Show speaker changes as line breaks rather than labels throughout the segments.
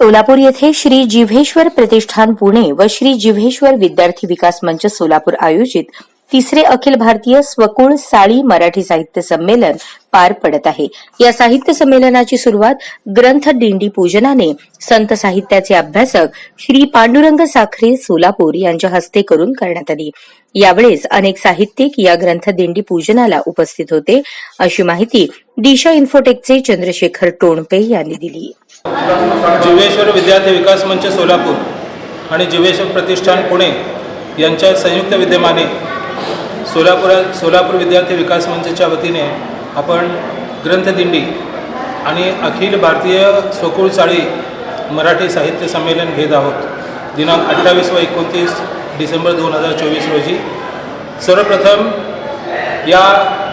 सोलापूर येथे श्री जिव्हेश्वर प्रतिष्ठान पुणे व श्री जिव्हेश्वर विद्यार्थी विकास मंच सोलापूर आयोजित तिसरे अखिल भारतीय स्वकुळ साळी मराठी साहित्य संमेलन पार पडत आहे. या साहित्य संमेलनाची सुरुवात ग्रंथ दिंडी पूजनाने संत साहित्याचे अभ्यासक श्री पांडुरंग साखरे सोलापूर यांच्या हस्ते करून करण्यात आली. यावेळेस अनेक साहित्यिक या ग्रंथ दिंडी पूजनाला उपस्थित होते अशी माहिती दिशा इन्फोटेकचे चंद्रशेखर टोणपे यांनी दिली.
जिवेश्वर विद्यार्थी विकास मंच सोलापूर आणि जिवेश्वर प्रतिष्ठान पुणे यांच्या संयुक्त विद्यमाने सोलापूर सोलापूर विद्यार्थी विकास मंचच्या वतीने आपण ग्रंथदिंडी आणि अखिल भारतीय स्वकुळ चाळी मराठी साहित्य संमेलन घेत आहोत. दिनांक अठ्ठावीस व एकोणतीस डिसेंबर दोन हजार चोवीस रोजी. सर्वप्रथम या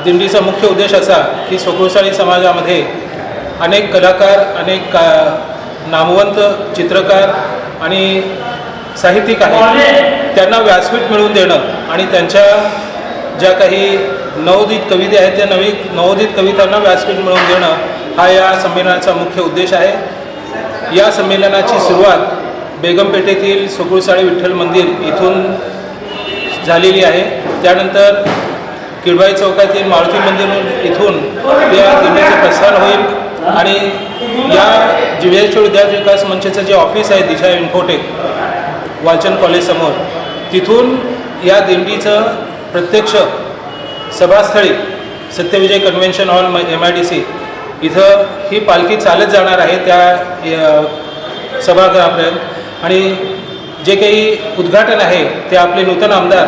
दिंडीचा मुख्य उद्देश असा की स्वकुळशाळी समाजामध्ये अनेक कलाकार अनेक का नामवंत चित्रकार आणि साहित्यिक आहेत. त्यांना व्यासपीठ मिळवून देणं आणि त्यांच्या ज्या काही नवोदित कविता आहेत त्या नवी नवोदित कवितांना व्यासपीठ मिळवून देणं हा या संमेलनाचा मुख्य उद्देश आहे. या संमेलनाची सुरुवात बेगमपेठेतील सुकुळसाळी विठ्ठल मंदिर इथून झालेली आहे. त्यानंतर किडबाई चौकातील मारुती मंदिर इथून या दिंडीचे प्रस्थान होईल आणि या जिल्ह्याच्या विद्यार्थी विकास मंचाचं जे ऑफिस आहे दिशा इन्फोटेक वाचन कॉलेजसमोर तिथून या दिंडीचं प्रत्यक्ष सभास्थळी सत्यविजय कन्व्हेन्शन हॉल म एम आय डी सी इथं ही पालखी चालत जाणार आहे त्या सभागृहापर्यंत. आणि जे काही उद्घाटन आहे ते आपले नूतन आमदार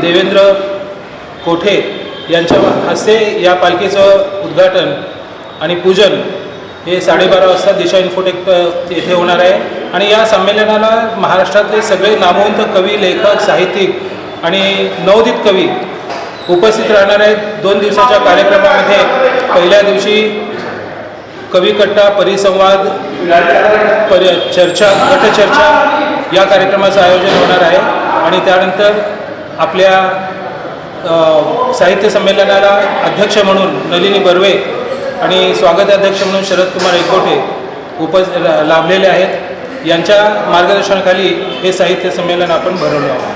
देवेंद्र कोठे यांच्या हस्ते या पालखीचं उद्घाटन आणि पूजन हे साडेबारा वाजता दिशा इन्फोटेक येथे होणार आहे. आणि या संमेलनाला महाराष्ट्रातले सगळे नामवंत कवी लेखक साहित्यिक आणि नवोदित कवी उपस्थित राहणार आहेत. दोन दिवसाच्या कार्यक्रमामध्ये पहिल्या दिवशी कविकट्टा परिसंवाद परि चर्चा गटचर्चा या कार्यक्रमाचं आयोजन होणार आहे. आणि त्यानंतर आपल्या साहित्य संमेलनाला अध्यक्ष म्हणून नलिनी बर्वे आणि स्वागताध्यक्ष म्हणून शरदकुमार एकोटे उप लाभलेले आहेत. यांच्या मार्गदर्शनाखाली हे साहित्य संमेलन आपण भरवलं आहे.